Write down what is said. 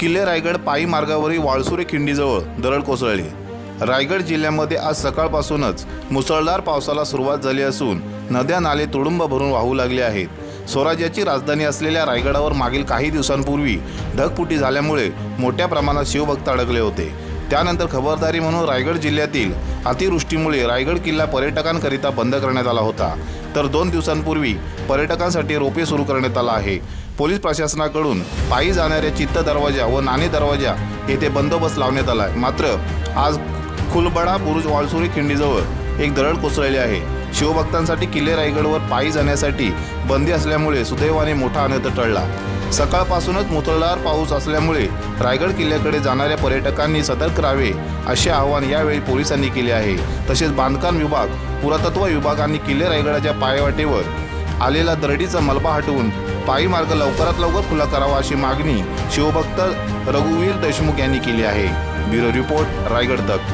किल्ले रायगड पायी मार्गावरील वाळसुरे खिंडीजवळ दरड कोसळली. रायगड जिल्ह्यामध्ये आज सकाळपासूनच मुसळधार पावसाला सुरुवात झाली असून नद्या नाले तुडुंब भरून वाहू लागले आहेत. स्वराज्याची राजधानी असलेल्या रायगडावर मागील काही दिवसांपूर्वी ढगफुटी झाल्यामुळे मोठ्या प्रमाणात शिवभक्त अडकले होते. त्यानंतर खबरदारी म्हणून रायगड जिल्ह्यातील अतिवृष्टीमुळे रायगड किल्ला पर्यटकांकरिता बंद करण्यात आला होता. तर दोन दिवसांपूर्वी पर्यटकांसाठी रोपे सुरू करण्यात आला आहे. पोलीस प्रशासनाकडून पायी जाणाऱ्या चित्त दरवाजा व नाणे दरवाजा येथे बंदोबस्त लावण्यात आला आहे. मात्र आज खुलबडा बुरुज वाळसुरी खिंडीजवळ एक दरड कोसळली आहे. शिवभक्तांसाठी किल्ले रायगडवर पायी जाण्यासाठी बंदी असल्यामुळे सुदैवाने मोठा अनर्थ टळला. सकाळपासूनच मुसळधार पाऊस असल्यामुळे रायगड किल्ल्याकडे जाणाऱ्या पर्यटकांनी सतर्क राहावे असे आवाहन यावेळी पोलिसांनी केले आहे. तसेच बांधकाम विभाग पुरातत्व विभागांनी किल्ले रायगडाच्या पायवाटेवर आलेला दरडीचा मलबा हटवून पायी मार्ग लवकरात लवकर खुला करावा अशी मागणी शिवभक्त रघुवीर देशमुख यांनी केली आहे. ब्युरो रिपोर्ट रायगड तक.